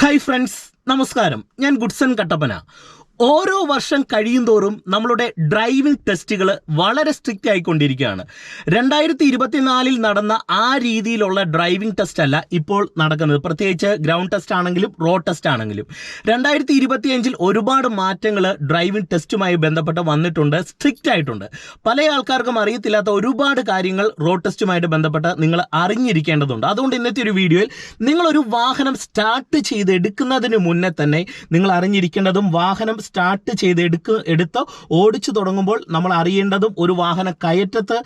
Hi friends നമസ്കാരം. ഞാൻ Goodson Kattappana. ഓരോ വർഷം കഴിയുന്തോറും നമ്മളുടെ ഡ്രൈവിംഗ് ടെസ്റ്റുകൾ വളരെ സ്ട്രിക്റ്റ് ആയിക്കൊണ്ടിരിക്കുകയാണ്. രണ്ടായിരത്തി ഇരുപത്തിനാലിൽ നടന്ന ആ രീതിയിലുള്ള ഡ്രൈവിംഗ് ടെസ്റ്റ് അല്ല ഇപ്പോൾ നടക്കുന്നത്. പ്രത്യേകിച്ച് ഗ്രൗണ്ട് ടെസ്റ്റ് ആണെങ്കിലും റോഡ് ടെസ്റ്റ് ആണെങ്കിലും രണ്ടായിരത്തി ഇരുപത്തിയഞ്ചിൽ ഒരുപാട് മാറ്റങ്ങൾ ഡ്രൈവിംഗ് ടെസ്റ്റുമായി ബന്ധപ്പെട്ട് വന്നിട്ടുണ്ട് സ്ട്രിക്റ്റ് ആയിട്ടുണ്ട്. പല ആൾക്കാർക്കും അറിയത്തില്ലാത്ത ഒരുപാട് കാര്യങ്ങൾ റോഡ് ടെസ്റ്റുമായിട്ട് ബന്ധപ്പെട്ട് നിങ്ങൾ അറിഞ്ഞിരിക്കേണ്ടതുണ്ട്. അതുകൊണ്ട് ഇന്നത്തെ ഒരു വീഡിയോയിൽ നിങ്ങളൊരു വാഹനം സ്റ്റാർട്ട് ചെയ്ത് എടുക്കുന്നതിന് മുന്നേ തന്നെ നിങ്ങൾ അറിഞ്ഞിരിക്കേണ്ടതും വാഹനം സ്റ്റാർട്ട് ചെയ്ത് എടുക്ക എടുത്ത് ഓടിച്ചു തുടങ്ങുമ്പോൾ നമ്മൾ അറിയേണ്ടതും ഒരു വാഹനം കയറ്റത്ത്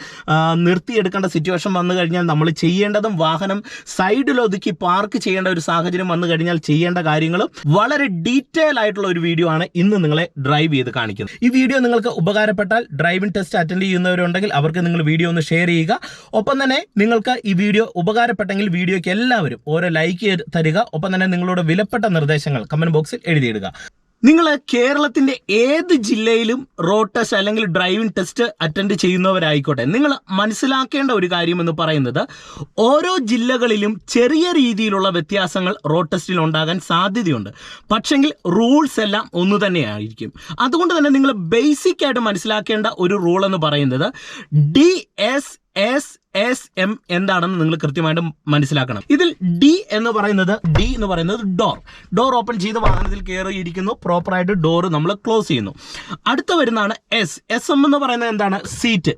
നിർത്തിയെടുക്കേണ്ട സിറ്റുവേഷൻ വന്നു കഴിഞ്ഞാൽ നമ്മൾ ചെയ്യേണ്ടതും വാഹനം സൈഡിൽ ഒതുക്കി പാർക്ക് ചെയ്യേണ്ട ഒരു സാഹചര്യം വന്നു കഴിഞ്ഞാൽ ചെയ്യേണ്ട കാര്യങ്ങളും വളരെ ഡീറ്റെയിൽ ആയിട്ടുള്ള ഒരു വീഡിയോ ആണ് ഇന്ന് നിങ്ങളെ ഡ്രൈവ് ചെയ്ത് കാണിക്കുന്നത്. ഈ വീഡിയോ നിങ്ങൾക്ക് ഉപകാരപ്പെട്ടാൽ ഡ്രൈവിംഗ് ടെസ്റ്റ് അറ്റൻഡ് ചെയ്യുന്നവരുണ്ടെങ്കിൽ അവർക്ക് നിങ്ങൾ വീഡിയോ ഒന്ന് ഷെയർ ചെയ്യുക. ഒപ്പം തന്നെ നിങ്ങൾക്ക് ഈ വീഡിയോ ഉപകാരപ്പെട്ടെങ്കിൽ വീഡിയോയ്ക്ക് എല്ലാവരും ഓരോ ലൈക്ക് തരിക. ഒപ്പം തന്നെ നിങ്ങളുടെ വിലപ്പെട്ട നിർദ്ദേശങ്ങൾ കമന്റ് ബോക്സിൽ എഴുതിയിടുക. നിങ്ങൾ കേരളത്തിന്റെ ഏത് ജില്ലയിലും റോഡ് ടെസ്റ്റ് അല്ലെങ്കിൽ ഡ്രൈവിംഗ് ടെസ്റ്റ് അറ്റൻഡ് ചെയ്യുന്നവരായിക്കോട്ടെ. നിങ്ങൾ മനസ്സിലാക്കേണ്ട ഒരു കാര്യം എന്ന് പറയുന്നത് ഓരോ ജില്ലകളിലും ചെറിയ രീതിയിലുള്ള വ്യത്യാസങ്ങൾ റോഡ് ടെസ്റ്റിൽ ഉണ്ടാകാൻ സാധ്യതയുണ്ട്. പക്ഷെങ്കിൽ റൂൾസ് എല്ലാം ഒന്ന് തന്നെയായിരിക്കും. അതുകൊണ്ട് തന്നെ നിങ്ങൾ ബേസിക് ആയിട്ട് മനസ്സിലാക്കേണ്ട ഒരു റൂൾ എന്ന് പറയുന്നത് D S S S M എന്താണെന്ന് നിങ്ങൾ കൃത്യമായിട്ട് മനസ്സിലാക്കണം. ഇതിൽ ഡി എന്ന് പറയുന്നത് ഡി എന്ന് പറയുന്നത് ഡോർ ഡോർ ഓപ്പൺ ചെയ്ത് വാഹനത്തിൽ കയറിയിരിക്കുന്നു. പ്രോപ്പറായിട്ട് ഡോർ നമ്മൾ ക്ലോസ് ചെയ്യുന്നു. അടുത്ത വരുന്നതാണ് എസ് എസ് എം എന്ന് പറയുന്നത് എന്താണ്? സീറ്റ്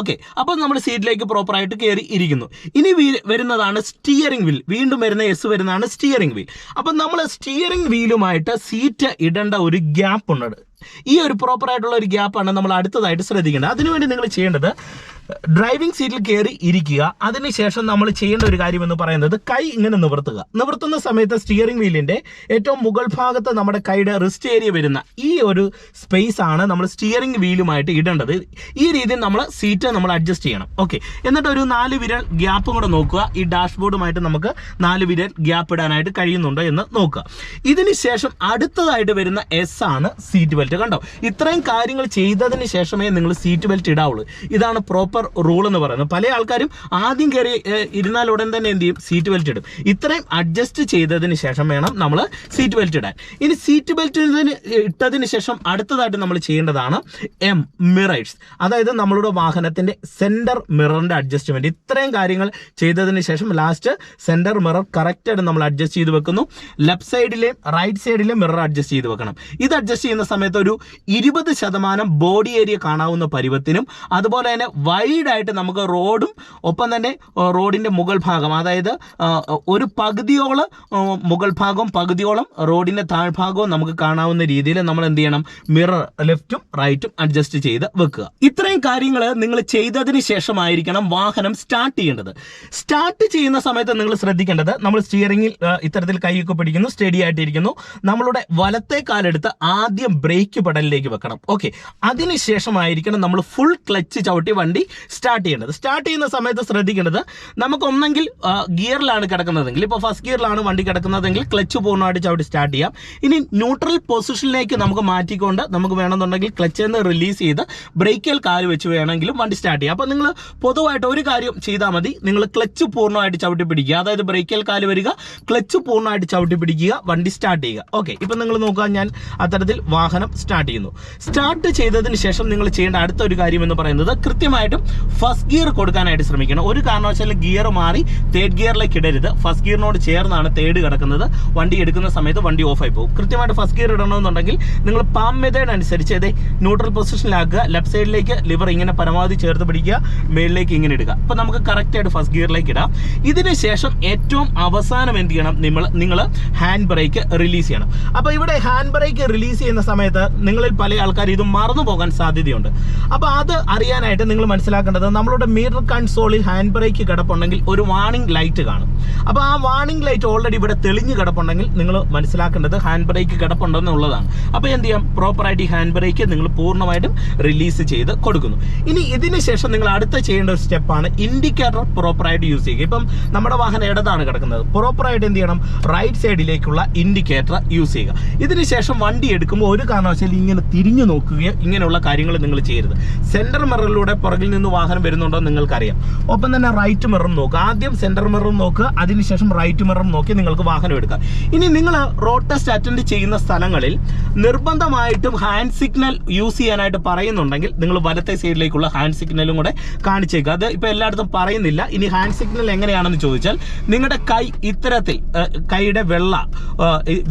ഓക്കെ അപ്പോൾ നമ്മൾ സീറ്റിലേക്ക് പ്രോപ്പറായിട്ട് കയറി ഇരിക്കുന്നു ഇനി വരുന്നതാണ് സ്റ്റിയറിംഗ് വീൽ വീണ്ടും വരുന്ന എസ് വരുന്നതാണ് സ്റ്റിയറിംഗ് വീൽ അപ്പം നമ്മൾ സ്റ്റിയറിംഗ് വീലുമായിട്ട് സീറ്റ് ഇടേണ്ട ഒരു ഗ്യാപ്പ് ഉണ്ട്. ഈ ഒരു പ്രോപ്പറായിട്ടുള്ള ഒരു ഗ്യാപ്പാണ് നമ്മൾ അടുത്തതായിട്ട് ശ്രദ്ധിക്കേണ്ടത്. അതിനുവേണ്ടി നിങ്ങൾ ചെയ്യേണ്ടത് ഡ്രൈവിംഗ് സീറ്റിൽ കയറി ഇരിക്കുക. അതിനുശേഷം നമ്മൾ ചെയ്യേണ്ട ഒരു കാര്യം എന്ന് പറയുന്നത് കൈ ഇങ്ങനെ നിവർത്തുക. നിവർത്തുന്ന സമയത്ത് സ്റ്റിയറിംഗ് വീലിന്റെ ഏറ്റവും മുകൾ ഭാഗത്ത് നമ്മുടെ കൈയുടെ റിസ്റ്റ് ഏരിയ വരുന്ന ഈ ഒരു സ്പേസ് ആണ് നമ്മൾ സ്റ്റിയറിംഗ് വീലുമായിട്ട് ഇടേണ്ടത്. ഈ രീതിയിൽ നമ്മൾ സീറ്റ് നമ്മൾ അഡ്ജസ്റ്റ് ചെയ്യണം. ഓക്കെ എന്നിട്ട് ഒരു നാല് വിരൽ ഗ്യാപ്പും കൂടെ നോക്കുക. ഈ ഡാഷ്ബോർഡുമായിട്ട് നമുക്ക് നാല് വിരൽ ഗ്യാപ്പ് ഇടാനായിട്ട് കഴിയുന്നുണ്ടോ എന്ന് നോക്കുക. ഇതിനുശേഷം അടുത്തതായിട്ട് വരുന്ന എസ് ആണ് സീറ്റ് ബെൽറ്റ് കണ്ടോ? ഇത്രയും കാര്യങ്ങൾ ചെയ്തതിന് ശേഷമേ നിങ്ങൾ സീറ്റ് ബെൽറ്റ് ഇടാവുള്ളൂ. ഇതാണ് പ്രോപ്പർ റൂൾ എന്ന് പറയുന്നത്. പല ആൾക്കാരും ആദ്യം കയറി ഇരുന്നാൽ ഉടൻ തന്നെ എന്ത് ചെയ്യും? സീറ്റ് ബെൽറ്റ് ഇടും. ഇത്രയും അഡ്ജസ്റ്റ് ചെയ്തതിന് ശേഷം വേണം നമ്മൾ സീറ്റ് ബെൽറ്റ് ഇടാൻ. ഇനി സീറ്റ് ബെൽറ്റ് ഇട്ടതിന് ശേഷം അടുത്തതായിട്ട് നമ്മൾ ചെയ്യേണ്ടതാണ് എം മിറേഴ്സ്. അതായത് നമ്മളുടെ വാഹനത്തിന്റെ സെന്റർ മിററിന്റെ അഡ്ജസ്റ്റ്മെന്റ്. ഇത്രയും കാര്യങ്ങൾ ചെയ്തതിന് ശേഷം ലാസ്റ്റ് സെന്റർ മിറർ കറക്റ്റ് ആയിട്ട് നമ്മൾ അഡ്ജസ്റ്റ് ചെയ്ത് വെക്കുന്നു. ലെഫ്റ്റ് സൈഡിലെയും റൈറ്റ് സൈഡിലെയും മിറർ അഡ്ജസ്റ്റ് ചെയ്ത് വെക്കണം. ഇത് അഡ്ജസ്റ്റ് ചെയ്യുന്ന സമയത്ത് ഒരു ഇരുപത് ശതമാനം ബോഡി ഏരിയ കാണാവുന്ന പരുവത്തിനും അതുപോലെ തന്നെ വൈഡ് ആയിട്ട് നമുക്ക് റോഡും ഒപ്പം തന്നെ റോഡിന്റെ മുകൾ ഭാഗം അതായത് ഒരു പകുതിയോളം മുകൾ ഭാഗവും പകുതിയോളം റോഡിന്റെ താഴ്ഭാഗവും നമുക്ക് കാണാവുന്ന രീതിയിൽ നമ്മൾ എന്ത് ചെയ്യണം? മിറർ ലെഫ്റ്റും റൈറ്റും അഡ്ജസ്റ്റ് ചെയ്ത് വെക്കുക. ഇത്രയും കാര്യങ്ങൾ നിങ്ങൾ ചെയ്തതിന് ശേഷമായിരിക്കണം വാഹനം സ്റ്റാർട്ട് ചെയ്യേണ്ടത്. സ്റ്റാർട്ട് ചെയ്യുന്ന സമയത്ത് നിങ്ങൾ ശ്രദ്ധിക്കേണ്ടത് നമ്മൾ സ്റ്റിയറിംഗിൽ ഇത്തരത്തിൽ കൈയൊക്കെ പിടിക്കുന്നു സ്റ്റഡി ആയിട്ടിരിക്കുന്നു. നമ്മളുടെ വലത്തെ കാലെടുത്ത് ആദ്യം ബ്രേക്ക് പെടലിലേക്ക് വെക്കണം. ഓക്കെ അതിനുശേഷമായിരിക്കണം നമ്മൾ ഫുൾ ക്ലച്ച് ചവിട്ടി വണ്ടി സ്റ്റാർട്ട് ചെയ്യേണ്ടത്. സ്റ്റാർട്ട് ചെയ്യുന്ന സമയത്ത് ശ്രദ്ധിക്കേണ്ടത് നമുക്ക് ഒന്നെങ്കിൽ ഗിയറിലാണ് കിടക്കുന്നതെങ്കിൽ ഇപ്പോൾ ഫസ്റ്റ് ഗിയറിലാണ് വണ്ടി കിടക്കുന്നതെങ്കിൽ ക്ലച്ച് പൂർണമായിട്ട് ചവിട്ടി സ്റ്റാർട്ട് ചെയ്യാം. ഇനി ന്യൂട്രൽ പൊസിഷനിലേക്ക് നമുക്ക് മാറ്റിക്കൊണ്ട് നമുക്ക് വേണമെന്നുണ്ടെങ്കിൽ ക്ലച്ച് നിന്ന് റിലീസ് ചെയ്ത് ബ്രേക്കിൽ കാൽ വെച്ച് വേണമെങ്കിലും വണ്ടി സ്റ്റാർട്ട് ചെയ്യാം. അപ്പോൾ നിങ്ങൾ പൊതുവായിട്ട് ഒരു കാര്യം ചെയ്താൽ മതി. നിങ്ങൾ ക്ലച്ച് പൂർണമായിട്ട് ചവിട്ടി പിടിക്കുക. അതായത് ബ്രേക്കിൽ കാൽ വരിക ക്ലച്ച് പൂർണമായിട്ട് ചവിട്ടി പിടിക്കുക വണ്ടി സ്റ്റാർട്ട് ചെയ്യുക. ഓക്കെ ഇപ്പം നിങ്ങൾ നോക്കുക ഞാൻ അത്തരത്തിൽ വാഹനം സ്റ്റാർട്ട് ചെയ്യുന്നു. സ്റ്റാർട്ട് ചെയ്തതിന് ശേഷം നിങ്ങൾ ചെയ്യേണ്ട അടുത്ത ഒരു കാര്യം എന്ന് പറയുന്നത് കൃത്യമായിട്ടും ഫസ്റ്റ് ഗിയർ കൊടുക്കാനായിട്ട് ശ്രമിക്കണം. ഒരു കാരണവശാലും ഗിയർ മാറി തേർഡ് ഗിയറിലേക്ക് ഇടരുത്. ഫസ്റ്റ് ഗിയറിനോട് ചേർന്നാണ് തേർഡ് കിടക്കുന്നത്. വണ്ടി എടുക്കുന്ന സമയത്ത് വണ്ടി ഓഫ് ആയി പോകും. കൃത്യമായിട്ട് ഫസ്റ്റ് ഗിയർ ഇടണമെന്നുണ്ടെങ്കിൽ നിങ്ങൾ പാം മെത്തേഡ് അനുസരിച്ച് ഇതേ ന്യൂട്രൽ പൊസിഷനിലാക്കുക ലെഫ്റ്റ് സൈഡിലേക്ക് ലിവർ ഇങ്ങനെ പരമാവധി ചേർത്ത് പിടിക്കുക. മേളിലേക്ക് ഇങ്ങനെ ഇടുക. അപ്പോൾ നമുക്ക് കറക്റ്റായിട്ട് ഫസ്റ്റ് ഗിയറിലേക്ക് ഇടാം. ഇതിന് ശേഷം ഏറ്റവും അവസാനം എന്ത് ചെയ്യണം? നിങ്ങൾ നിങ്ങൾ ഹാൻഡ് ബ്രേക്ക് റിലീസ് ചെയ്യണം. അപ്പോൾ ഇവിടെ ഹാൻഡ് ബ്രേക്ക് റിലീസ് ചെയ്യുന്ന സമയത്ത് നിങ്ങളിൽ പല ആൾക്കാർ ഇത് മറന്നു പോകാൻ സാധ്യതയുണ്ട്. അപ്പോൾ അത് അറിയാനായിട്ട് നിങ്ങൾ മനസ്സിലാക്കേണ്ടത് നമ്മളുടെ മീറ്റർ കൺസോളിൽ ഹാൻഡ് ബ്രേക്ക് കിടപ്പുണ്ടെങ്കിൽ ഒരു വാണിംഗ് ലൈറ്റ് കാണും. അപ്പോൾ ആ വാണിംഗ് ലൈറ്റ് ഓൾറെഡി ഇവിടെ തെളിഞ്ഞ് കിടപ്പുണ്ടെങ്കിൽ നിങ്ങൾ മനസ്സിലാക്കേണ്ടത് ഹാൻഡ് ബ്രേക്ക് കിടപ്പുണ്ടെന്നുള്ളതാണ്. അപ്പോൾ എന്ത് ചെയ്യാം? പ്രോപ്പറായിട്ട് ഹാൻഡ് ബ്രേക്ക് നിങ്ങൾ പൂർണമായിട്ടും റിലീസ് ചെയ്ത് കൊടുക്കുന്നു. ഇനി ഇതിന് ശേഷം നിങ്ങൾ അടുത്ത ചെയ്യേണ്ട ഒരു സ്റ്റെപ്പാണ് ഇൻഡിക്കേറ്റർ പ്രോപ്പറായിട്ട് യൂസ് ചെയ്യുക. ഇപ്പം നമ്മുടെ വാഹനം ഇടതാണ് കിടക്കുന്നത്. പ്രോപ്പറായിട്ട് എന്ത് ചെയ്യണം? റൈറ്റ് സൈഡിലേക്കുള്ള ഇൻഡിക്കേറ്റർ യൂസ് ചെയ്യുക. ഇതിന് ശേഷം വണ്ടി എടുക്കുമ്പോൾ ഒരു കാരണവശാലും ഇങ്ങനെ തിരിഞ്ഞു നോക്കുകയോ ഇങ്ങനെയുള്ള കാര്യങ്ങൾ നിങ്ങൾ ചെയ്യരുത്. സെന്റർ മിററിലൂടെ പുറകിൽ നിന്ന് നിന്ന് വാഹനം വരുന്നുണ്ടോ നിങ്ങൾക്കറിയാം. ഒപ്പം തന്നെ റൈറ്റ് മിററും നോക്കുക ആദ്യം സെന്റർ മിററും നോക്കുക അതിനുശേഷം റൈറ്റ് മിററും നോക്കി നിങ്ങൾക്ക് വാഹനം എടുക്കാം. ഇനി നിങ്ങൾ റോഡ് ടെസ്റ്റ് അറ്റൻഡ് ചെയ്യുന്ന സ്ഥലങ്ങളിൽ നിർബന്ധമായിട്ടും ഹാൻഡ് സിഗ്നൽ യൂസ് ചെയ്യാനായിട്ട് പറയുന്നുണ്ടെങ്കിൽ നിങ്ങൾ വലത്തെ സൈഡിലേക്കുള്ള ഹാൻഡ് സിഗ്നലും കൂടെ കാണിച്ചേക്കുക അത് ഇപ്പോൾ എല്ലായിടത്തും പറയുന്നില്ല. ഇനി ഹാൻഡ് സിഗ്നൽ എങ്ങനെയാണെന്ന് ചോദിച്ചാൽ നിങ്ങളുടെ കൈ ഇത്തരത്തിൽ കൈയുടെ വെള്ള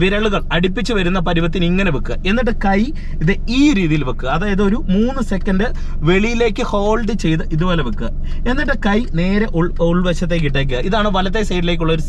വിരലുകൾ അടുപ്പിച്ച് വരുന്ന പരുവത്തിന് ഇങ്ങനെ വെക്കുക എന്നിട്ട് കൈ ഇത് ഈ രീതിയിൽ വെക്കുക അതായത് ഒരു മൂന്ന് സെക്കൻഡ് വെളിയിലേക്ക് ഹോൾഡ് ചെയ്ത് ഇതുപോലെ വെക്കുക. എന്നിട്ട് കൈ നേരെ ഉൾ ഉൾവശത്തേക്ക് ഇട്ടേക്കുക. ഇതാണ് വലത്തെ സൈഡിലേക്കുള്ള ഒരു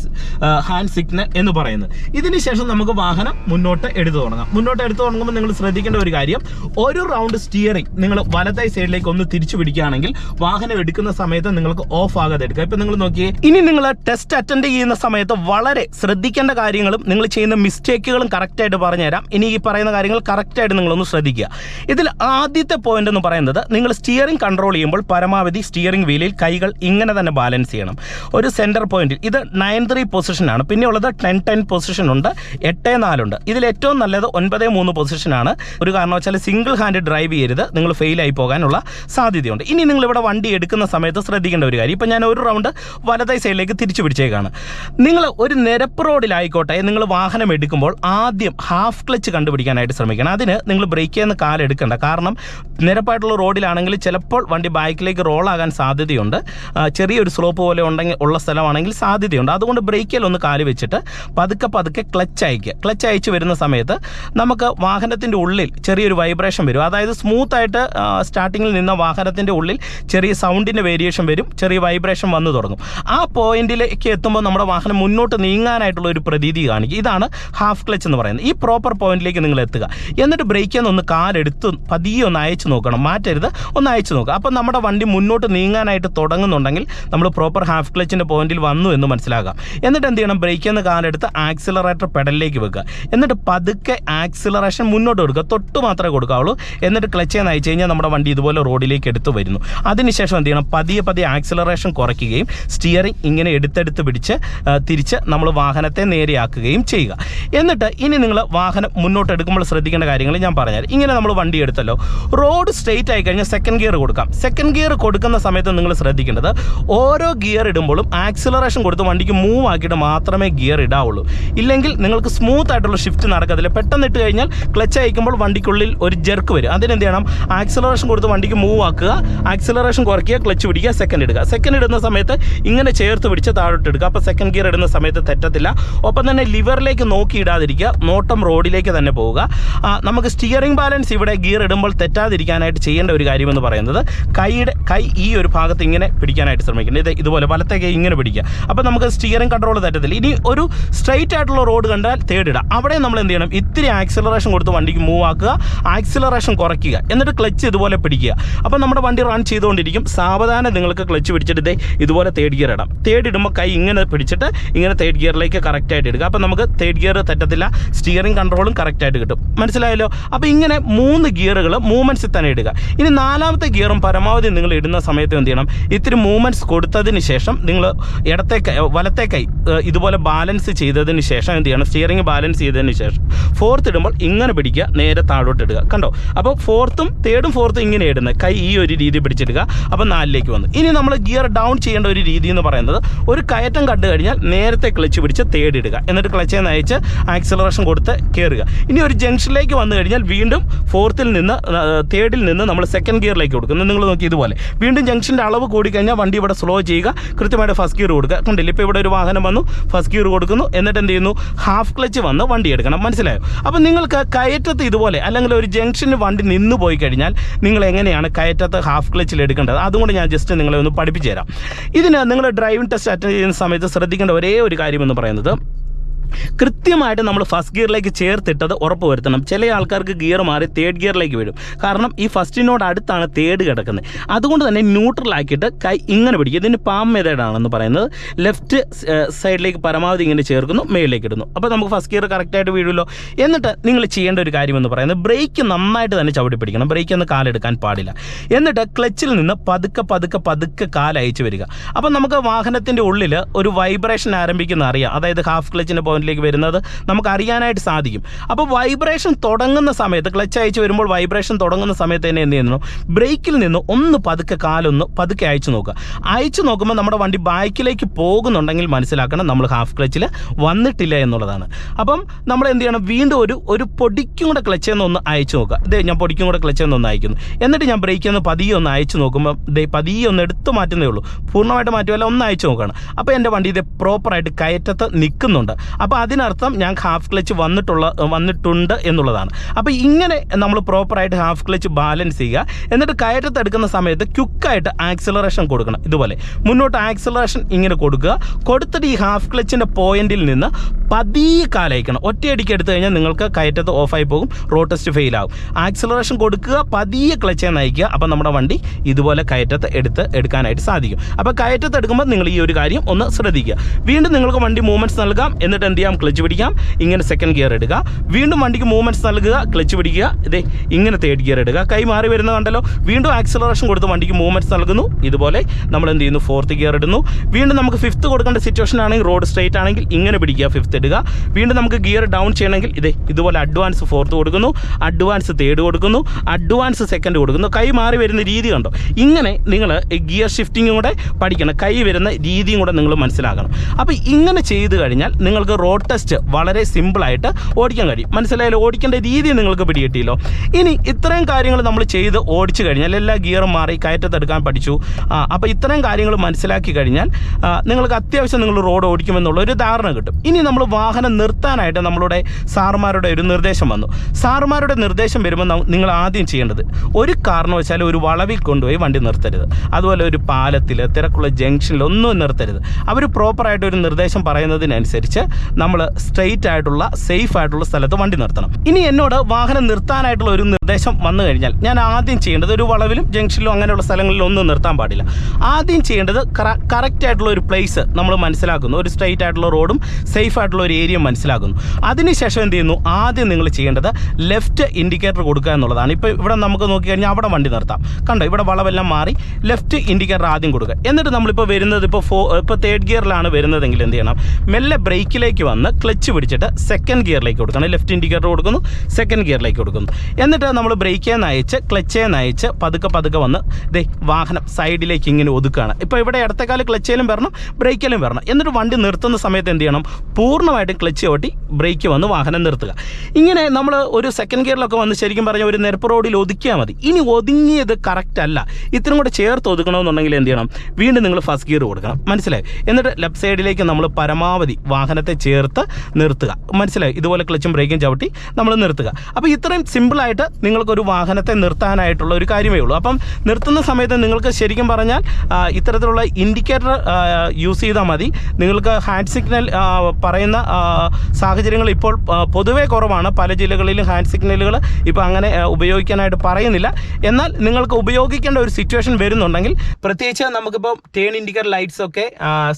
ഹാൻഡ് സിഗ്നൽ എന്ന് പറയുന്നത്. ഇതിന് ശേഷം നമുക്ക് വാഹനം മുന്നോട്ട് എടുത്തു തുടങ്ങാം. മുന്നോട്ട് എടുത്തു തുടങ്ങുമ്പോൾ നിങ്ങൾ ശ്രദ്ധിക്കേണ്ട ഒരു കാര്യം ഒരു റൗണ്ട് സ്റ്റിയറിംഗ് നിങ്ങൾ വലത്തെ സൈഡിലേക്ക് ഒന്ന് തിരിച്ചു പിടിക്കുകയാണെങ്കിൽ വാഹനം എടുക്കുന്ന സമയത്ത് നിങ്ങൾക്ക് ഓഫ് ആകാതെ എടുക്കുക. ഇപ്പൊ നിങ്ങൾ നോക്കിയേ ഇനി നിങ്ങൾ ടെസ്റ്റ് അറ്റൻഡ് ചെയ്യുന്ന സമയത്ത് വളരെ ശ്രദ്ധിക്കേണ്ട കാര്യങ്ങളും നിങ്ങൾ ചെയ്യുന്ന മിസ്റ്റേക്കുകളും കറക്റ്റായിട്ട് പറഞ്ഞുതരാം. ഇനി ഈ പറയുന്ന കാര്യങ്ങൾ കറക്റ്റായിട്ട് നിങ്ങളൊന്ന് ശ്രദ്ധിക്കുക. ഇതിൽ ആദ്യത്തെ പോയിന്റ് എന്ന് പറയുന്നത് നിങ്ങൾ സ്റ്റിയറിംഗ് കൺട്രോൾ ചെയ്യുമ്പോൾ പരമാവധി സ്റ്റിയറിംഗ് വീലിൽ കൈകൾ ഇങ്ങനെ തന്നെ ബാലൻസ് ചെയ്യണം. ഒരു സെന്റർ പോയിന്റിൽ ഇത് നയൻ ത്രീ പൊസിഷനാണ് പിന്നെ ഉള്ളത് ടെൻ ടെൻ പൊസിഷൻ ഉണ്ട്. എട്ട് നാലുണ്ട് ഇതിൽ ഏറ്റവും നല്ലത് ഒൻപത് മൂന്ന് പൊസിഷനാണ് ഒരു കാരണം വെച്ചാൽ സിംഗിൾ ഹാൻഡ് ഡ്രൈവ് ചെയ്യരുത്. നിങ്ങൾ ഫെയിൽ ആയി പോകാനുള്ള സാധ്യതയുണ്ട്. ഇനി നിങ്ങൾ ഇവിടെ വണ്ടി എടുക്കുന്ന സമയത്ത് ശ്രദ്ധിക്കേണ്ട ഒരു കാര്യം. ഇപ്പം ഞാൻ ഒരു റൗണ്ട് വലതേ സൈഡിലേക്ക് തിരിച്ചു പിടിച്ചേക്കാണ്. നിങ്ങൾ ഒരു നിരപ്പ് റോഡിലായിക്കോട്ടെ നിങ്ങൾ വാഹനം എടുക്കുമ്പോൾ ആദ്യം ഹാഫ് ക്ലച്ച് കണ്ടുപിടിക്കാനായിട്ട് ശ്രമിക്കണം. അതിന് നിങ്ങൾ ബ്രേക്ക് ചെയ്യുന്ന കാലെടുക്കേണ്ട കാരണം നിരപ്പായിട്ടുള്ള റോഡിലാണെങ്കിൽ ചിലപ്പോൾ വണ്ടി ബാക്കിലേക്ക് റോൾ ആകാൻ സാധ്യതയുണ്ട് ചെറിയൊരു സ്ലോപ്പ് പോലെ ഉണ്ടെങ്കിൽ ഉള്ള സ്ഥലമാണെങ്കിൽ സാധ്യതയുണ്ട്. അതുകൊണ്ട് ബ്രേക്കിൽ ഒന്ന് കാൽ വെച്ചിട്ട് പതുക്കെ പതുക്കെ ക്ലച്ച് അയക്കുക ക്ലച്ച് അയച്ച് വരുന്ന സമയത്ത് നമുക്ക് വാഹനത്തിന്റെ ഉള്ളിൽ ചെറിയൊരു വൈബ്രേഷൻ വരും. അതായത് സ്മൂത്തായിട്ട് സ്റ്റാർട്ടിങ്ങിൽ നിന്ന വാഹനത്തിന്റെ ഉള്ളിൽ ചെറിയ സൗണ്ടിന്റെ വേരിയേഷൻ വരും. ചെറിയ വൈബ്രേഷൻ വന്നു തുടങ്ങും. ആ പോയിന്റിലേക്ക് എത്തുമ്പോൾ നമ്മുടെ വാഹനം മുന്നോട്ട് നീങ്ങാനായിട്ടുള്ള ഒരു പ്രതീതി കാണിക്കും. ഇതാണ് ഹാഫ് ക്ലച്ച് എന്ന് പറയുന്നത്. ഈ പ്രോപ്പർ പോയിന്റിലേക്ക് നിങ്ങൾ എത്തുക. എന്നിട്ട് ബ്രേക്കിൽ നിന്ന് ഒന്ന് കാലെടുത്ത് പതിയെ ഒന്ന് അയച്ചു നോക്കണം. മാറ്റരുത്. ഒന്ന് അയച്ചു നോക്കുക. അപ്പം നമ്മുടെ വണ്ടി മുന്നോട്ട് നീങ്ങാനായിട്ട് തുടങ്ങുന്നുണ്ടെങ്കിൽ നമ്മൾ പ്രോപ്പർ ഹാഫ് ക്ലച്ചിന്റെ പോയിന്റിൽ വന്നു എന്ന് മനസ്സിലാക്കാം എന്നിട്ട് എന്ത് ചെയ്യണം? ബ്രേക്കിൽ നിന്ന് കാലെടുത്ത് ആക്സിലറേറ്റർ പെഡലിലേക്ക് വെക്കുക. എന്നിട്ട് പതുക്കെ ആക്സിലറേഷൻ മുന്നോട്ട് കൊടുക്കുക. തൊട്ട് മാത്രമേ കൊടുക്കാവുള്ളൂ. എന്നിട്ട് ക്ലച്ച് നയിച്ചു കഴിഞ്ഞാൽ നമ്മുടെ വണ്ടി ഇതുപോലെ റോഡിലേക്ക് എടുത്തു വരുന്നു. അതിനുശേഷം എന്ത് ചെയ്യണം? പതിയെ പതിയെ ആക്സിലറേഷൻ കുറയ്ക്കുകയും സ്റ്റിയറിംഗ് ഇങ്ങനെ എടുത്തെടുത്ത് പിടിച്ച് തിരിച്ച് നമ്മൾ വാഹനത്തെ നേരെയാക്കുകയും ചെയ്യുക. എന്നിട്ട് ഇനി നിങ്ങൾ വാഹനം മുന്നോട്ട് എടുക്കുമ്പോൾ ശ്രദ്ധിക്കേണ്ട കാര്യങ്ങൾ ഞാൻ പറഞ്ഞുതരാം. ഇങ്ങനെ നമ്മൾ വണ്ടി എടുത്തല്ലോ. റോഡ് സ്ട്രെയിറ്റ് ആയി കഴിഞ്ഞാൽ സെക്കൻഡ് ഗിയർ കൊടുക്കാം സെക്കൻഡ് ഗിയർ കൊടുക്കുന്ന സമയത്ത് നിങ്ങൾ ശ്രദ്ധിക്കേണ്ടത് ഓരോ ഗിയർ ഇടുമ്പോഴും ആക്സിലറേഷൻ കൊടുത്ത് വണ്ടിക്ക് മൂവ് ആക്കിയിട്ട് മാത്രമേ ഗിയർ ഇടാവുള്ളൂ. ഇല്ലെങ്കിൽ നിങ്ങൾക്ക് സ്മൂത്ത് ആയിട്ടുള്ള ഷിഫ്റ്റ് നടക്കത്തില്ല. പെട്ടെന്ന് ഇട്ട് കഴിഞ്ഞാൽ ക്ലച്ച് അയക്കുമ്പോൾ വണ്ടിക്കുള്ളിൽ ഒരു ജെർക്ക് വരും. അതിനെന്ത് ചെയ്യണം? ആക്സിലറേഷൻ കൊടുത്ത് വണ്ടിക്ക് മൂവ് ആക്കുക. ആക്സിലറേഷൻ കുറയ്ക്കുക ക്ലച്ച് പിടിക്കുക സെക്കൻഡ് ഇടുക. സെക്കൻഡ് ഇടുന്ന സമയത്ത് ഇങ്ങനെ ചേർത്ത് പിടിച്ച് താഴോട്ട് എടുക്കുക അപ്പോൾ സെക്കൻഡ് ഗിയർ ഇടുന്ന സമയത്ത് തെറ്റത്തില്ല. ഒപ്പം തന്നെ ലിവറിലേക്ക് നോക്കി ഇടാതിരിക്കുക. നോട്ടം റോഡിലേക്ക് തന്നെ പോവുക. നമുക്ക് സ്റ്റിയറിംഗ് ബാലൻസ് ഇവിടെ ഗിയർ ഇടുമ്പോൾ തെറ്റാതിരിക്കാനായിട്ട് ചെയ്യേണ്ട ഒരു കാര്യമെന്ന് പറയുന്നത് കൈയുടെ കൈ ഈ ഒരു ഭാഗത്ത് ഇങ്ങനെ പിടിക്കാനായിട്ട് ശ്രമിക്കണം. ഇത് ഇതുപോലെ വലത്തെ കൈ ഇങ്ങനെ പിടിക്കുക. അപ്പോൾ നമുക്ക് സ്റ്റിയറിംഗ് കൺട്രോൾ തെറ്റത്തില്ല ഇനി ഒരു സ്ട്രൈറ്റ് ആയിട്ടുള്ള റോഡ് കണ്ടാൽ ഇടാം. അവിടെ നമ്മൾ എന്ത് ചെയ്യണം? ഇത്തിരി ആക്സിലറേഷൻ കൊടുത്ത് വണ്ടിക്ക് മൂവ് ആക്കുക. ആക്സിലറേഷൻ കുറയ്ക്കുക. എന്നിട്ട് ക്ലച്ച് ഇതുപോലെ പിടിക്കുക. അപ്പോൾ നമ്മുടെ വണ്ടി റൺ ചെയ്തുകൊണ്ടിരിക്കും. സാവധാനം നിങ്ങൾക്ക് ക്ലച്ച് പിടിച്ചിട്ട് ഇതേ ഇതുപോലെ തേർഡ് ഗിയർ ഇടാം. തേർഡ് ഇടുമ്പോൾ കൈ ഇങ്ങനെ പിടിച്ചിട്ട് ഇങ്ങനെ തേർഡ് ഗിയറിലേക്ക് കറക്റ്റായിട്ട് ഇടുക അപ്പോൾ നമുക്ക് തേർഡ് ഗിയർ തെറ്റത്തില്ല. സ്റ്റിയറിംഗ് കൺട്രോളും കറക്റ്റായിട്ട് കിട്ടും. മനസ്സിലായല്ലോ? അപ്പോൾ ഇങ്ങനെ മൂന്ന് ഗിയറുകൾ മൂവ്മെന്റ്സിൽ തന്നെ ഇടുക. ഇനി നാലാമത്തെ ഗിയറും പരമാവധി നിങ്ങൾ ഇടുന്ന സമയത്ത് എന്ത് ചെയ്യണം? ഇത്തിരി മൂവ്മെന്റ്സ് കൊടുത്തതിന് ശേഷം നിങ്ങൾ ഇടത്തെ വലത്തെ കൈ ഇതുപോലെ ബാലൻസ് ചെയ്തതിന് ശേഷം എന്ത് ചെയ്യണം? സ്റ്റിയറിംഗ് ബാലൻസ് ചെയ്തതിന് ശേഷം ഫോർത്ത് ഇടുമ്പോൾ ഇങ്ങനെ പിടിക്കുക നേരെ താഴോട്ട് ഇടുക. കണ്ടോ? അപ്പോൾ ഫോർത്തും തേർഡും ഫോർത്തും ഇങ്ങനെ ഇടുന്നത് കൈ ഈ ഒരു രീതി പിടിച്ചിടുക. അപ്പോൾ നാലിലേക്ക് വന്നു. ഇനി നമ്മൾ ഗിയർ ഡൗൺ ചെയ്യേണ്ട ഒരു രീതി എന്ന് പറയുന്നത് ഒരു കയറ്റം കണ്ടു കഴിഞ്ഞാൽ നേരത്തെ ക്ലച്ച് പിടിച്ച് തേടി ഇടുക. എന്നിട്ട് ക്ലച്ചേ നയിച്ച് ആക്സിലറേഷൻ കൊടുത്ത് കയറുക ഇനി ഒരു ജംഗ്ഷനിലേക്ക് വന്നു കഴിഞ്ഞാൽ വീണ്ടും ഫോർത്തിൽ നിന്ന് തേർഡിൽ നിന്ന് നമ്മൾ സെക്കൻഡ് ഗിയറിലേക്ക് കൊടുക്കുന്നു. നിങ്ങൾ നോക്കി ഇതുപോലെ. വീണ്ടും ജംഗ്ഷന്റെ അളവ് കൂടിക്കഴിഞ്ഞാൽ വണ്ടി ഇവിടെ സ്ലോ ചെയ്യുക. കൃത്യമായിട്ട് ഫസ്റ്റ് ഗിയർ കൊടുക്കുക. കണ്ടില്ല ഇപ്പോൾ ഇവിടെ ഒരു വാഹനം വന്നു. ഫസ്റ്റ് ഗിയർ കൊടുക്കുന്നു. എന്നിട്ട് എന്ത് ചെയ്യുന്നു? ഹാഫ് ക്ലച്ച് വന്ന് വണ്ടി എടുക്കണം. മനസ്സിലായോ? അപ്പോൾ നിങ്ങൾക്ക് കയറ്റത്ത് ഇതുപോലെ അല്ലെങ്കിൽ ഒരു ജംഗ്ഷന് വണ്ടി നിന്ന് പോയി കഴിഞ്ഞാൽ നിങ്ങൾ എങ്ങനെയാണ് കയറ്റത്ത് ഹാഫ് ക്ലച്ചിൽ എടുക്കേണ്ടത്? അതുകൊണ്ട് ഞാൻ ജസ്റ്റ് നിങ്ങളെ ഒന്ന് പഠിപ്പിച്ചു തരാം ഇതിന് നിങ്ങൾ ഡ്രൈവിംഗ് ടെസ്റ്റ് അറ്റൻഡ് ചെയ്യുന്ന സമയത്ത് ശ്രദ്ധിക്കേണ്ട ഒരേ ഒരു കാര്യമെന്ന് പറയുന്നത് കൃത്യമായിട്ട് നമ്മൾ ഫസ്റ്റ് ഗിയറിലേക്ക് ചേർത്തിട്ടത് ഉറപ്പ് വരുത്തണം. ചില ആൾക്കാർക്ക് ഗിയർ മാറി തേർഡ് ഗിയറിലേക്ക് വീഴും. കാരണം ഈ ഫസ്റ്റിനോട് അടുത്താണ് തേർഡ് കിടക്കുന്നത്. അതുകൊണ്ട് തന്നെ ന്യൂട്രലാക്കിയിട്ട് കൈ ഇങ്ങനെ പിടിക്കും. ഇതിന് പാം മെതേഡാണെന്ന് പറയുന്നത്. ലെഫ്റ്റ് സൈഡിലേക്ക് പരമാവധി ഇങ്ങനെ ചേർക്കുന്നു മേളിലേക്ക് ഇടുന്നു. അപ്പോൾ നമുക്ക് ഫസ്റ്റ് ഗിയർ കറക്റ്റായിട്ട് വീഴുമല്ലോ. എന്നിട്ട് നിങ്ങൾ ചെയ്യേണ്ട ഒരു കാര്യമെന്ന് പറയുന്നത് ബ്രേക്ക് നന്നായിട്ട് തന്നെ ചവിടി പിടിക്കണം. ബ്രേക്ക് ഒന്ന് കാലെടുക്കാൻ പാടില്ല. എന്നിട്ട് ക്ലച്ചിൽ നിന്ന് പതുക്കെ പതുക്കെ പതുക്കെ കാലയച്ചു വരിക. അപ്പം നമുക്ക് വാഹനത്തിന്റെ ഉള്ളിൽ ഒരു വൈബ്രേഷൻ ആരംഭിക്കുന്ന അറിയാം. അതായത് ഹാഫ് ക്ലച്ചിന്റെ പോയിന്റിൽ പോയിന്റിലേക്ക് വരുന്നത് നമുക്ക് അറിയാനായിട്ട് സാധിക്കും. അപ്പോൾ വൈബ്രേഷൻ തുടങ്ങുന്ന സമയത്ത് ക്ലച്ച് അയച്ച് വരുമ്പോൾ വൈബ്രേഷൻ തുടങ്ങുന്ന സമയത്ത് തന്നെ എന്ത് ചെയ്യുന്നു? ബ്രേക്കിൽ നിന്ന് ഒന്ന് പതുക്കെ കാലൊന്ന് പതുക്കെ അയച്ചു നോക്കുക. അയച്ചു നോക്കുമ്പോൾ നമ്മുടെ വണ്ടി ബാക്കിലേക്ക് പോകുന്നുണ്ടെങ്കിൽ മനസ്സിലാക്കണം നമ്മൾ ഹാഫ് ക്ലച്ചിൽ വന്നിട്ടില്ല എന്നുള്ളതാണ്. അപ്പം നമ്മൾ എന്ത് ചെയ്യണം? വീണ്ടും ഒരു ഒരു പൊടിക്കും കൂടെ ക്ലച്ച് ഒന്ന് അയച്ചു നോക്കുക. ഇതേ ഞാൻ പൊടിക്കും കൂടെ ക്ലച്ച് ഒന്ന് അയക്കുന്നു. എന്നിട്ട് ഞാൻ ബ്രേക്കിൽ നിന്ന് പതിയെ ഒന്ന് അയച്ചു നോക്കുമ്പോൾ ദേ പതിയെ ഒന്ന് എടുത്ത് മാറ്റുന്നേ ഉള്ളൂ. പൂർണമായിട്ട് മാറ്റുമല്ല ഒന്ന് അയച്ചു നോക്കുകയാണ്. അപ്പോൾ എന്റെ വണ്ടി ഇത് പ്രോപ്പറായിട്ട് കയറ്റത്ത് നിൽക്കുന്നുണ്ട്. അപ്പോൾ അതിനർത്ഥം ഞാൻ ഹാഫ് ക്ലച്ച് വന്നിട്ടുള്ള വന്നിട്ടുണ്ട് എന്നുള്ളതാണ്. അപ്പോൾ ഇങ്ങനെ നമ്മൾ പ്രോപ്പറായിട്ട് ഹാഫ് ക്ലച്ച് ബാലൻസ് ചെയ്യുക. എന്നിട്ട് കയറ്റത്തെടുക്കുന്ന സമയത്ത് ക്യുക്കായിട്ട് ആക്സിലറേഷൻ കൊടുക്കണം ഇതുപോലെ. മുന്നോട്ട് ആക്സിലറേഷൻ ഇങ്ങനെ കൊടുക്കുക. കൊടുത്തിട്ട് ഈ ഹാഫ് ക്ലച്ചിന്റെ പോയിന്റിൽ നിന്ന് പതിയെ കാലയക്കണം. ഒറ്റയടിക്ക് എടുത്തു കഴിഞ്ഞാൽ നിങ്ങൾക്ക് കയറ്റത്ത് ഓഫായി പോകും. റോഡ് ടെസ്റ്റ് ഫെയിൽ ആകും ആക്സിലറേഷൻ കൊടുക്കുക പതിയെ ക്ലച്ചെ നയിക്കുക. അപ്പോൾ നമ്മുടെ വണ്ടി ഇതുപോലെ കയറ്റത്ത് എടുത്ത് എടുക്കാനായിട്ട് സാധിക്കും. അപ്പോൾ കയറ്റത്ത് എടുക്കുമ്പോൾ നിങ്ങൾ ഈ ഒരു കാര്യം ഒന്ന് ശ്രദ്ധിക്കുക. വീണ്ടും നിങ്ങൾക്ക് വണ്ടി മൂവ്മെന്റ്സ് നൽകാം. എന്നിട്ട് എന്ത് ചെയ്യാം ക്ലച്ച് പിടിക്കാം ഇങ്ങനെ സെക്കൻഡ് ഗിയർ എടുക്കുക. വീണ്ടും വണ്ടിക്ക് മൂവ്മെന്റ്സ് നൽകുക ക്ലച്ച് പിടിക്കുക. ഇതേ ഇങ്ങനെ തേർഡ് ഗിയർ എടുക്കുക. കൈ മാറി വരുന്ന കണ്ടല്ലോ വീണ്ടും ആക്സിലറേഷൻ കൊടുത്ത് വണ്ടിക്ക് മൂവ്മെന്റ്സ് നൽകുന്നു. ഇതുപോലെ നമ്മൾ എന്ത് ചെയ്യുന്നു? ഫോർത്ത് ഗിയർ ഇടുന്നു. വീണ്ടും നമുക്ക് ഫിഫ്ത്ത് കൊടുക്കേണ്ട സിറ്റുവേഷൻ ആണെങ്കിൽ റോഡ് സ്ട്രേറ്റ് ആണെങ്കിൽ ഇങ്ങനെ പിടിക്കുക ഫിഫ്ത്ത് ഇടുക. വീണ്ടും നമുക്ക് ഗിയർ ഡൗൺ ചെയ്യണമെങ്കിൽ ഇതേ ഇതുപോലെ അഡ്വാൻസ് ഫോർത്ത് കൊടുക്കുന്നു. അഡ്വാൻസ് തേർഡ് കൊടുക്കുന്നു. അഡ്വാൻസ് സെക്കൻഡ് കൊടുക്കുന്നു. കൈ മാറി വരുന്ന രീതി കണ്ടോ? ഇങ്ങനെ നിങ്ങൾ ഗിയർ ഷിഫ്റ്റിങ്ങും കൂടെ പഠിക്കണം. കൈ വരുന്ന രീതിയും കൂടെ നിങ്ങൾ മനസ്സിലാക്കണം. അപ്പോൾ ഇങ്ങനെ ചെയ്ത് കഴിഞ്ഞാൽ നിങ്ങൾക്ക് റോഡ് ടെസ്റ്റ് വളരെ സിമ്പിളായിട്ട് ഓടിക്കാൻ കഴിയും. മനസ്സിലായാലും ഓടിക്കേണ്ട രീതി നിങ്ങൾക്ക് പിടികിട്ടിയല്ലോ. ഇനി ഇത്രയും കാര്യങ്ങൾ നമ്മൾ ചെയ്ത് ഓടിച്ചു കഴിഞ്ഞാൽ എല്ലാ ഗിയറും മാറി കയറ്റത്തെടുക്കാൻ പഠിച്ചു. അപ്പോൾ ഇത്രയും കാര്യങ്ങൾ മനസ്സിലാക്കി കഴിഞ്ഞാൽ നിങ്ങൾക്ക് അത്യാവശ്യം നിങ്ങൾ റോഡ് ഓടിക്കുമെന്നുള്ള ഒരു ധാരണ കിട്ടും. ഇനി നമ്മൾ വാഹനം നിർത്താനായിട്ട് നമ്മളുടെ സാർമാരുടെ ഒരു നിർദ്ദേശം വന്നു. സാർമാരുടെ നിർദ്ദേശം വരുമ്പോൾ നിങ്ങൾ ആദ്യം ചെയ്യേണ്ടത് ഒരു കാരണവശാലും ഒരു വളവിൽ കൊണ്ടുപോയി വണ്ടി നിർത്തരുത്. അതുപോലെ ഒരു പാലത്തിൽ തിരക്കുള്ള ജംഗ്ഷനിൽ ഒന്നും നിർത്തരുത്. അവർ പ്രോപ്പറായിട്ട് ഒരു നിർദ്ദേശം പറയുന്നതിനനുസരിച്ച് നമ്മൾ സ്ട്രെയിറ്റ് ആയിട്ടുള്ള സേഫ് ആയിട്ടുള്ള സ്ഥലത്ത് വണ്ടി നിർത്തണം. ഇനി എന്നോട് വാഹനം നിർത്താനായിട്ടുള്ള ഒരു നിർദ്ദേശം വന്നു കഴിഞ്ഞാൽ ഞാൻ ആദ്യം ചെയ്യേണ്ടത് ഒരു വളവിലും ജംഗ്ഷനിലും അങ്ങനെയുള്ള സ്ഥലങ്ങളിലും ഒന്നും നിർത്താൻ പാടില്ല. ആദ്യം ചെയ്യേണ്ടത് കറക്റ്റ് ആയിട്ടുള്ള ഒരു പ്ലേസ് നമ്മൾ മനസ്സിലാക്കുന്നു. ഒരു സ്ട്രെയിറ്റ് ആയിട്ടുള്ള റോഡും സേഫ് ആയിട്ടുള്ള ഒരു ഏരിയ മനസ്സിലാക്കുന്നു. അതിനുശേഷം എന്ത് ചെയ്യുന്നു? ആദ്യം നിങ്ങൾ ചെയ്യേണ്ടത് ലെഫ്റ്റ് ഇൻഡിക്കേറ്റർ കൊടുക്കുക എന്നുള്ളതാണ്. ഇപ്പോൾ ഇവിടെ നമുക്ക് നോക്കിക്കഴിഞ്ഞാൽ അവിടെ വണ്ടി നിർത്താം. കണ്ടോ? ഇവിടെ വളവെല്ലാം മാറി. ലെഫ്റ്റ് ഇൻഡിക്കേറ്റർ ആദ്യം കൊടുക്കുക. എന്നിട്ട് നമ്മളിപ്പോൾ വരുന്നത് ഇപ്പോൾ ഫോ ഇപ്പോൾ തേർഡ് ഗിയറിലാണ് വരുന്നതെങ്കിൽ എന്ത് ചെയ്യണം? മെല്ലെ ബ്രേക്കിലേക്ക് വന്ന് ക്ലച്ച് പിടിച്ചിട്ട് സെക്കൻഡ് ഗിയറിലേക്ക് കൊടുക്കണം. ലെഫ്റ്റ് ഇൻഡിക്കേറ്റർ കൊടുക്കുന്നു സെക്കൻഡ് ഗിയറിലേക്ക് കൊടുക്കുന്നു. എന്നിട്ട് നമ്മൾ ബ്രേക്കേ നയിച്ച് ക്ലച്ചേ നയിച്ച് പതുക്കെ പതുക്കെ വന്ന് ദേ വാഹനം സൈഡിലേക്ക് ഇങ്ങനെ ഒതുക്കുകയാണ്. ഇപ്പോൾ ഇവിടെ ഇടത്തേക്കാൽ ക്ലച്ചയിലും വരണം ബ്രേക്കിലും വരണം. എന്നിട്ട് വണ്ടി നിർത്തുന്ന സമയത്ത് എന്ത് ചെയ്യണം? പൂർണമായിട്ടും ക്ലച്ച് ഓട്ടി ബ്രേക്ക് വന്ന് വാഹനം നിർത്തുക. ഇങ്ങനെ നമ്മൾ ഒരു സെക്കൻഡ് ഗിയറിലൊക്കെ വന്ന് ശരിക്കും പറഞ്ഞാൽ ഒരു നെരപ്പ് റോഡിൽ ഒതുക്കിയാൽ മതി. ഇനി ഒതുങ്ങിയത് കറക്റ്റ് അല്ല. ഇത്രയും കൂടെ ചേർത്ത് ഒതുക്കണമെന്നുണ്ടെങ്കിൽ എന്ത് ചെയ്യണം? വീണ്ടും നിങ്ങൾ ഫസ്റ്റ് ഗിയർ കൊടുക്കണം. മനസ്സിലായി? എന്നിട്ട് ലെഫ്റ്റ് സൈഡിലേക്ക് നമ്മൾ പരമാവധി വാഹനത്തെ നിർത്തുക. മനസ്സിലായി? ഇതുപോലെ ക്ലച്ചും ബ്രേക്കും ചവിട്ടി നമ്മൾ നിർത്തുക. അപ്പോൾ ഇത്രയും സിമ്പിളായിട്ട് നിങ്ങൾക്കൊരു വാഹനത്തെ നിർത്താനായിട്ടുള്ള ഒരു കാര്യമേ ഉള്ളൂ. അപ്പം നിർത്തുന്ന സമയത്ത് നിങ്ങൾക്ക് ശരിക്കും പറഞ്ഞാൽ ഇത്തരത്തിലുള്ള ഇൻഡിക്കേറ്റർ യൂസ് ചെയ്താൽ മതി. നിങ്ങൾക്ക് ഹാൻഡ് സിഗ്നൽ പറയുന്ന സാഹചര്യങ്ങൾ ഇപ്പോൾ പൊതുവേ കുറവാണ്. പല ജില്ലകളിലും ഹാൻഡ് സിഗ്നലുകൾ ഇപ്പോൾ അങ്ങനെ ഉപയോഗിക്കാനായിട്ട് പറയുന്നില്ല. എന്നാൽ നിങ്ങൾക്ക് ഉപയോഗിക്കേണ്ട ഒരു സിറ്റുവേഷൻ വരുന്നുണ്ടെങ്കിൽ പ്രത്യേകിച്ച് നമുക്കിപ്പോൾ ടേൺ ഇൻഡിക്കേറ്റർ ലൈറ്റ്സ് ഒക്കെ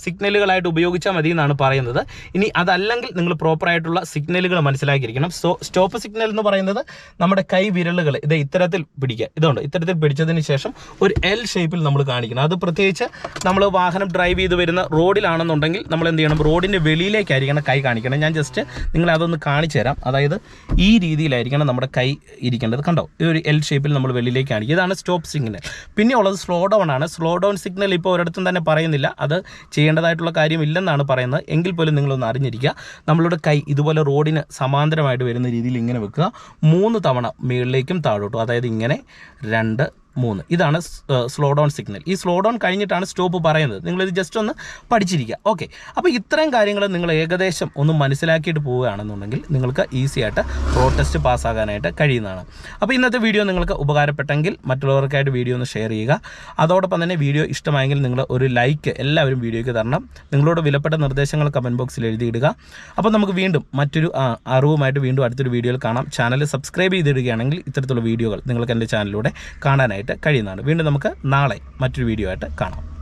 സിഗ്നലുകളായിട്ട് ഉപയോഗിച്ചാൽ മതി എന്നാണ് പറയുന്നത്. ഇനി അതല്ലെങ്കിൽ നിങ്ങൾ പ്രോപ്പറായിട്ടുള്ള സിഗ്നലുകൾ മനസ്സിലാക്കിയിരിക്കണം. സോ സ്റ്റോപ്പ് സിഗ്നൽ എന്ന് പറയുന്നത് നമ്മുടെ കൈ വിരലുകൾ. ഇത് ഇത്തരത്തിൽ പിടിക്കുക. ഇതുണ്ട്. ഇത്തരത്തിൽ പിടിച്ചതിന് ശേഷം ഒരു എൽ ഷേപ്പിൽ നമ്മൾ കാണിക്കണം. അത് പ്രത്യേകിച്ച് നമ്മൾ വാഹനം ഡ്രൈവ് ചെയ്ത് വരുന്ന റോഡിലാണെന്നുണ്ടെങ്കിൽ നമ്മൾ എന്ത് ചെയ്യണം? റോഡിന്റെ വെളിയിലേക്കായിരിക്കണം കൈ കാണിക്കണം. ഞാൻ ജസ്റ്റ് നിങ്ങളെ അതൊന്ന് കാണിച്ചു തരാം. അതായത് ഈ രീതിയിലായിരിക്കണം നമ്മുടെ കൈ ഇരിക്കേണ്ടത്. കണ്ടോ? ഈ ഒരു എൽ ഷേപ്പിൽ നമ്മൾ വെളിയിലേക്ക് കാണിക്കുക. ഇതാണ് സ്റ്റോപ്പ് സിഗ്നൽ പിന്നെ ഉള്ളത് സ്ലോ ഡൗൺ ആണ്. സ്ലോ ഡൗൺ സിഗ്നൽ ഇപ്പോൾ ഒരിടത്തും തന്നെ പറയുന്നില്ല. അത് ചെയ്യേണ്ടതായിട്ടുള്ള കാര്യമില്ലെന്നാണ് പറയുന്നത്. എങ്കിൽ പോലും നിങ്ങളൊന്ന് അറിഞ്ഞിരിക്കുക നമ്മളുടെ കൈ ഇതുപോലെ റോഡിന് സമാന്തരമായിട്ട് വരുന്ന രീതിയിൽ ഇങ്ങനെ വെക്കുക. മൂന്ന് തവണ മുകളിലേക്കും താഴോട്ടും. അതായത് ഇങ്ങനെ രണ്ട് മൂന്ന്. ഇതാണ് സ്ലോ ഡൗൺ സിഗ്നൽ ഈ സ്ലോ ഡൗൺ കഴിഞ്ഞിട്ടാണ് സ്റ്റോപ്പ് പറയുന്നത്. നിങ്ങളിത് ജസ്റ്റ് ഒന്ന് പഠിച്ചിരിക്കുക. ഓക്കെ അപ്പോൾ ഇത്രയും കാര്യങ്ങൾ നിങ്ങൾ ഏകദേശം ഒന്ന് മനസ്സിലാക്കിയിട്ട് പോവുകയാണെന്നുണ്ടെങ്കിൽ നിങ്ങൾക്ക് ഈസി ആയിട്ട് റോഡ് ടെസ്റ്റ് പാസ്സാകാനായിട്ട് കഴിയുന്നതാണ്. അപ്പോൾ ഇന്നത്തെ വീഡിയോ നിങ്ങൾക്ക് ഉപകാരപ്പെട്ടെങ്കിൽ മറ്റുള്ളവർക്കായിട്ട് വീഡിയോ ഒന്ന് ഷെയർ ചെയ്യുക. അതോടൊപ്പം തന്നെ വീഡിയോ ഇഷ്ടമായെങ്കിൽ നിങ്ങൾ ഒരു ലൈക്ക് എല്ലാവരും വീഡിയോയ്ക്ക് തരണം. നിങ്ങളോട് വിലപ്പെട്ട നിർദ്ദേശങ്ങൾ കമന്റ് ബോക്സിൽ എഴുതിയിടുക. അപ്പോൾ നമുക്ക് വീണ്ടും മറ്റൊരു അറിവുമായിട്ട് വീണ്ടും അടുത്തൊരു വീഡിയോയിൽ കാണാം. ചാനൽ സബ്സ്ക്രൈബ് ചെയ്തിടുകയാണെങ്കിൽ ഇത്തരത്തിലുള്ള വീഡിയോകൾ നിങ്ങൾക്ക് എന്റെ ചാനലിലൂടെ കാണാനായിട്ട് കഴിയുന്നതാണ്. വീണ്ടും നമുക്ക് നാളെ മറ്റൊരു വീഡിയോ ആയിട്ട് കാണാം.